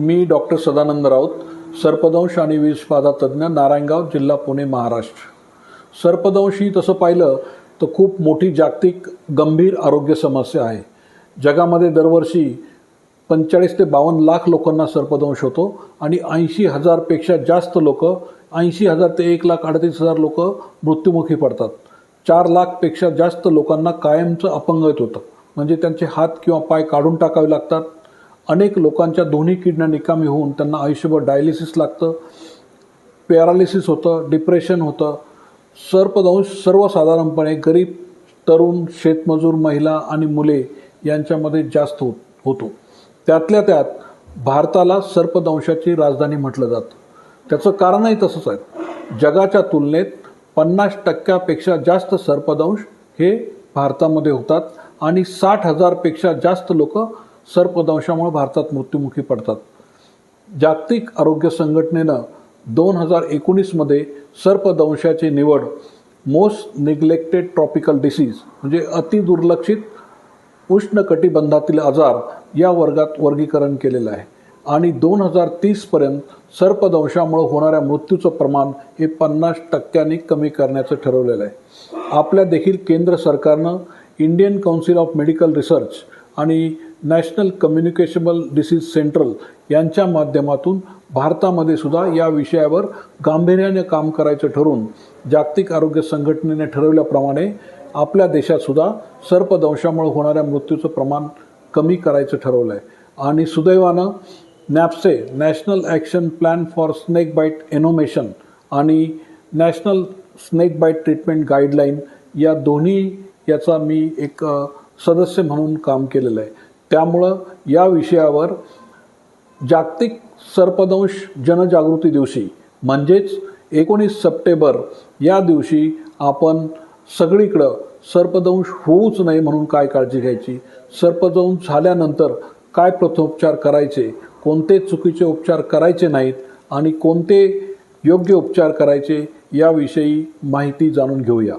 मी doctor Sadanand Raut सर्पदंश आणि विषबाधा तज्ज्ञ नारायणगाव जिल्हा पुणे महाराष्ट्र. सर्पदंश ही तसं पाहिलं तर खूप मोठी जागतिक गंभीर आरोग्य समस्या आहे. जगामध्ये दरवर्षी पंचेचाळीस ते बावन्न लाख लोकांना सर्पदंश होतो आणि ऐंशी हजारपेक्षा जास्त लोक ऐंशी हजार ते एक लाख अडतीस हजार लोक मृत्युमुखी पडतात. चार लाखपेक्षा जास्त लोकांना कायमचं अपंगत होतं. म्हणजे त्यांचे हात किंवा पाय काढून टाकावे लागतात. अनेक लोकांच्या दोन्ही किडण्या निकामी होऊन त्यांना आयुष्यभर डायलिसिस लागतं पॅरालिसिस होतं डिप्रेशन होतं. सर्पदंश सर्वसाधारणपणे गरीब तरुण शेतमजूर महिला आणि मुले यांच्यामध्ये जास्त होत होतो. त्यातल्या त्यात भारताला सर्पदंशाची राजधानी म्हटलं जातं. त्याचं कारणही तसंच आहे. जगाच्या तुलनेत पन्नास टक्क्यापेक्षा जास्त सर्पदंश हे भारतामध्ये होतात आणि साठ हजारपेक्षा जास्त लोक सर्पदंशामुळे भारतात मृत्युमुखी पडतात. जागतिक आरोग्य संघटनेनं दोन हजार एकोणीसमध्ये सर्पदंशाची निवड मोस्ट निग्लेक्टेड ट्रॉपिकल डिसीज म्हणजे अतिदुर्लक्षित उष्णकटिबंधातील आजार या वर्गात वर्गीकरण केलेलं आहे. आणि दोन हजार तीसपर्यंत सर्पदंशामुळे होणाऱ्या मृत्यूचं प्रमाण हे पन्नास टक्क्यांनी कमी करण्याचं ठरवलेलं आहे. आपल्या देखील केंद्र सरकारनं Indian council of medical research आणि नॅशनल कम्युनिकेशबल डिसीज सेंट्रल यांच्या माध्यमातून भारतामध्ये सुद्धा या विषयावर गांभीर्याने काम करायचं ठरून जागतिक आरोग्य संघटनेने ठरवल्याप्रमाणे आपल्या देशातसुद्धा सर्पदंशामुळे होणाऱ्या मृत्यूचं प्रमाण कमी करायचं ठरवलं आहे आणि सुदैवानं नॅप्से national action plan for snake bite envenomation आणि national snake bite treatment guideline या दोन्ही याचा मी एक सदस्य म्हणून काम केलेलं आहे. त्यामुळं या विषयावर जागतिक सर्पदंश जनजागृती दिवशी म्हणजेच एकोणीस सप्टेंबर या दिवशी आपण सगळीकडं सर्पदंश होऊच नये म्हणून काय काळजी घ्यायची? सर्पदंश झाल्यानंतर काय प्रथमोपचार करायचे? कोणते चुकीचे उपचार करायचे नाहीत? आणि कोणते योग्य उपचार करायचे? याविषयी माहिती जाणून घेऊया.